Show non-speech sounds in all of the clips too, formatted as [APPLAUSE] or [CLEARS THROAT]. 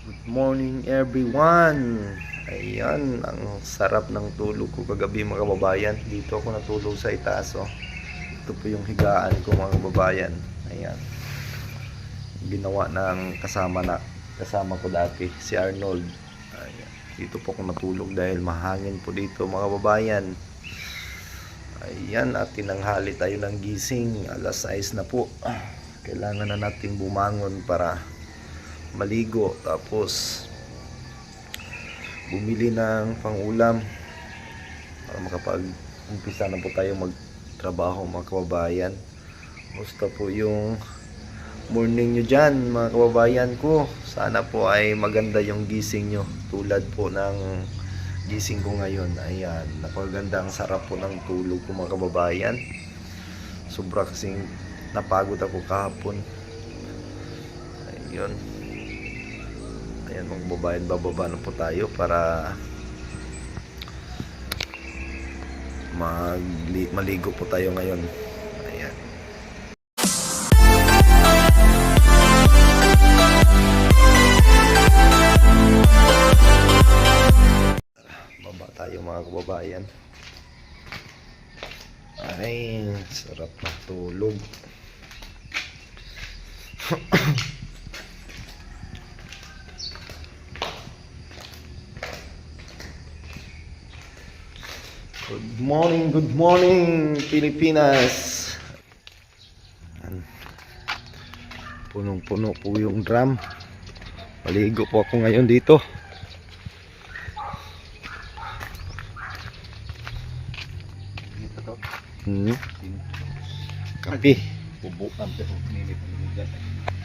Good morning everyone! Ayan, ang sarap ng tulog ko kagabi mga kababayan. Dito ako natulog sa itaas oh. Ito po yung higaan ko mga kababayan. Ayan. Ginawa ng kasama na kasama ko dati, si Arnold. Ayan. Dito po ako natulog dahil mahangin po dito mga kababayan. Ayan, at tinanghali tayo ng gising. Alas 6 na po. Kailangan na nating bumangon para maligo. Tapos, bumili ng pangulam para makapag-umpisa na po tayo magtrabaho mga kababayan. Musta po yung morning nyo dyan mga kababayan ko. Sana po ay maganda yung gising nyo. Tulad po ng gising ko ngayon. Ayan, napaganda ang sarap po ng tulog ko mga kababayan. Sobra kasing napagod ako kahapon. Ayun. Ayan mga kababayan, bababa na po tayo para magli- maligo po tayo ngayon. Ayan. Baba tayo mga kababayan. Ay, sarap ng tulog. [CLEARS THROAT] Good morning, good morning, Pilipinas. Punong-puno po yung drum. Maligo po ako ngayon dito. Hmm. Kapi.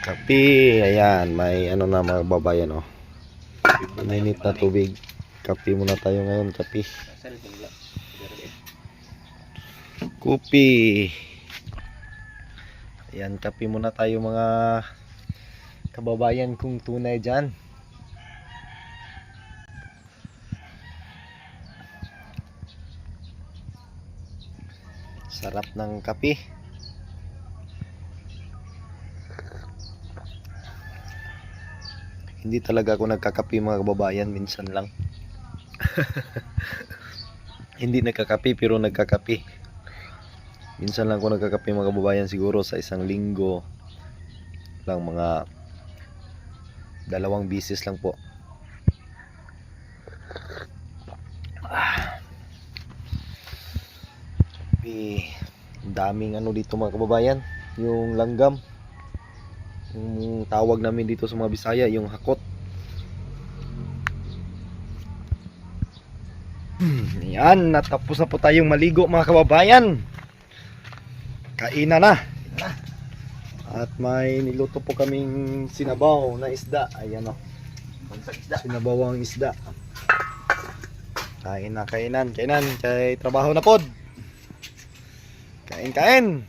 Kapi. Ayan, may ano na mga babayan oh. Mainit na tubig. Kapi muna tayo ngayon, kapi. Kupi. Ayan, kapi muna tayo mga kababayan kung tunay dyan. Sarap ng kape. Hindi talaga ako nagkakape mga kababayan, minsan lang. [LAUGHS] Hindi nagkakape pero nagkakape. Minsan lang ako nagkakape mga kababayan siguro sa isang linggo lang mga dalawang bisis lang po. Ah. Eh, daming ano dito mga kababayan, yung langgam. Yung tawag namin dito sa mga Bisaya, yung hakot. Hmm, Yan, natapos na po tayong maligo mga kababayan. Kainan na. At may niluto po kaming sinabaw na isda. Ayan o. Sinabawang isda. Kain na, kainan, kainan. Kay trabaho na pod. Kain, kain.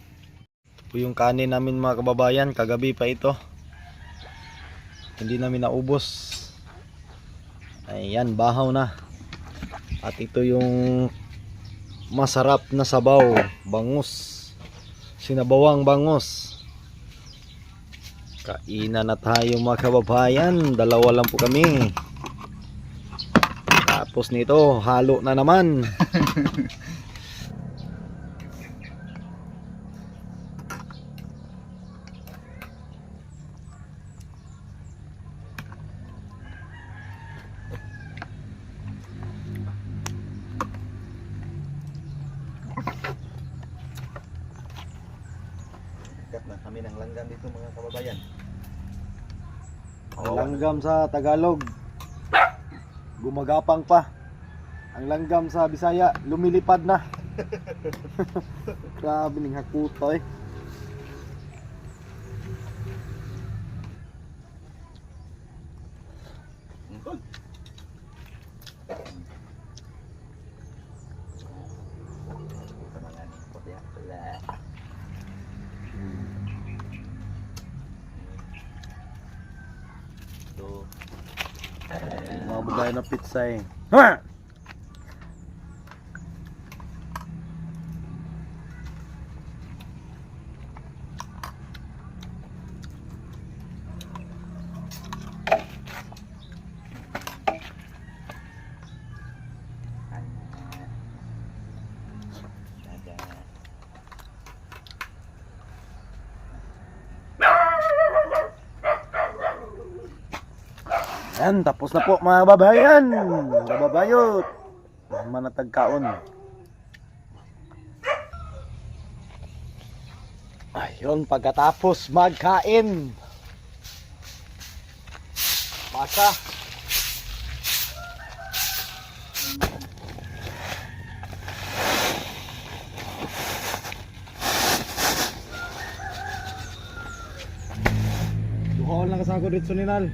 Ito yung kanin namin mga kababayan. Kagabi pa ito. Hindi namin naubos. Ayan, bahaw na. At ito yung masarap na sabaw. Bangus. Sinabawang bangus. Kainan na tayo mga kababayan. Dalawa lang po kami. Tapos nito, halo na naman. [LAUGHS] Kat na kami ng langgam dito mga kababayan. Ang langgam sa Tagalog, gumagapang pa. Ang langgam sa Bisaya, lumilipad na. [LAUGHS] Grabe ning hakutoy. Mga babae na pizza eh. Ha! Ayan, tapos na po mga babayan. Mga babayot. Manatag kaon. Ayun, pagkatapos magkain. Masa. Duhaon lang kasako dito ninal.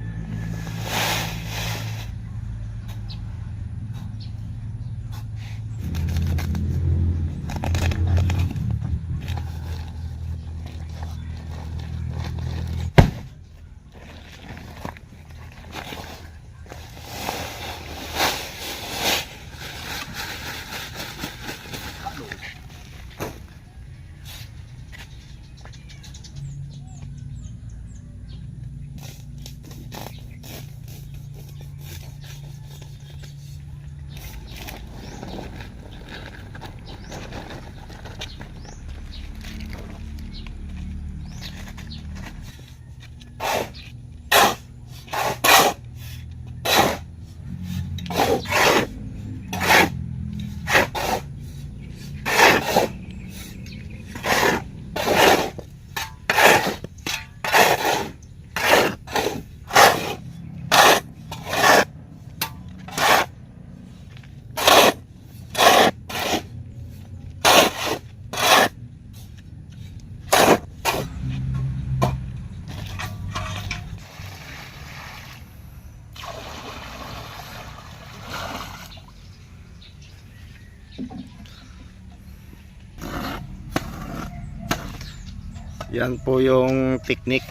Yan po yung technique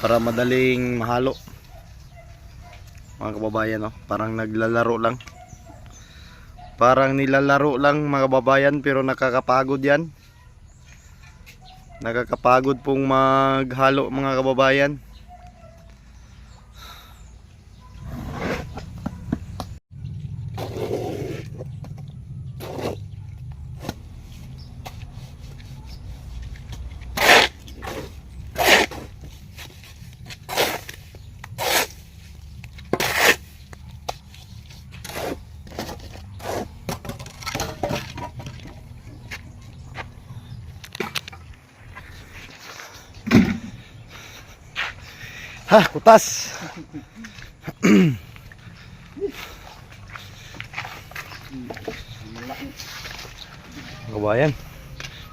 para madaling mahalo. Mga kababayan, no? parang naglalaro lang. Parang nilalaro lang mga kababayan pero nakakapagod yan. Nakakapagod pong maghalo mga kababayan. Ha, kutas. Kabayan.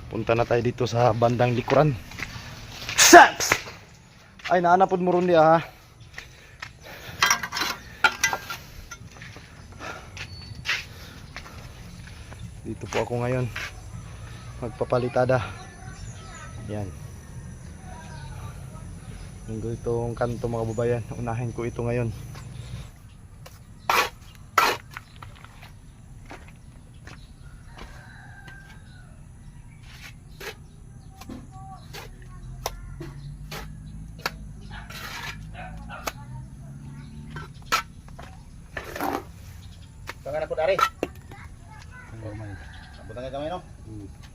Punta na tayo dito sa bandang likuran. Saps! Ay, naanapod mo ron di ah. Dito po ako ngayon. Magpapalitada. Yan. Linggo itong kanto mga babayan. Unahin ko ito ngayon. Tangan ako dari. Abot ang kamay no? Kadambre.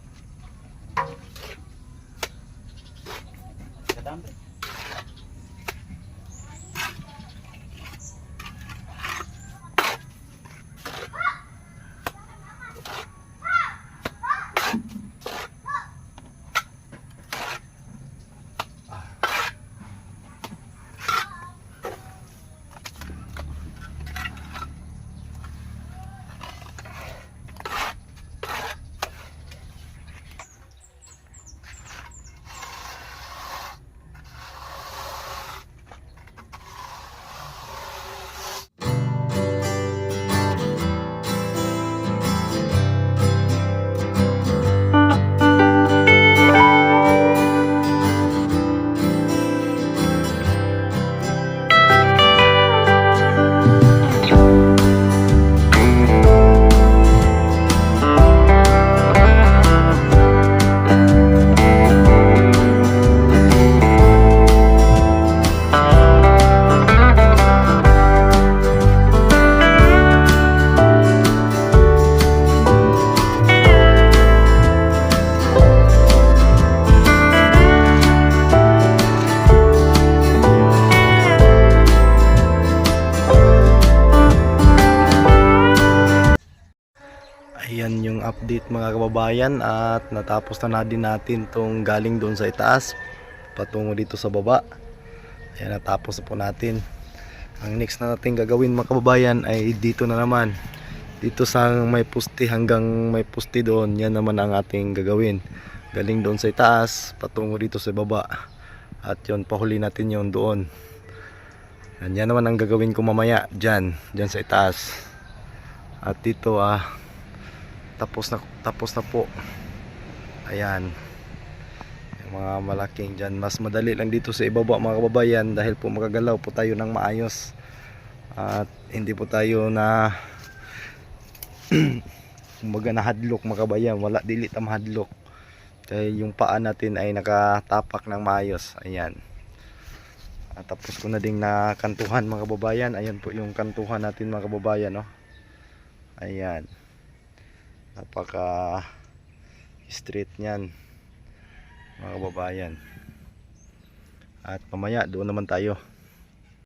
Kababayan at natapos na din natin tong galing doon sa itaas patungo dito sa baba. Ayan natapos na po natin. Ang next na natin gagawin mga kababayan ay dito na naman. Dito sa may puste hanggang may puste doon, yan naman ang ating gagawin. Galing doon sa itaas, patungo dito sa baba. At yon pahuli natin yon doon. Yan, yan naman ang gagawin ko mamaya dyan, dyan sa itaas. At dito ah tapos na tapos na po. Ayan. Yung mga malaking dyan. Mas madali lang dito sa ibaba mga kababayan dahil po makagalaw po tayo ng maayos. At hindi po tayo na [CLEARS THROAT] kumbaga nahadlok mga kabayan. Wala dili ta mahadlok. Kaya yung paa natin ay nakatapak ng maayos. Ayan. At tapos ko na ding nakantuhan mga kababayan. Ayan po yung kantuhan natin mga kababayan. No? Ayan. Napaka straight niyan mga kababayan. At mamaya doon naman tayo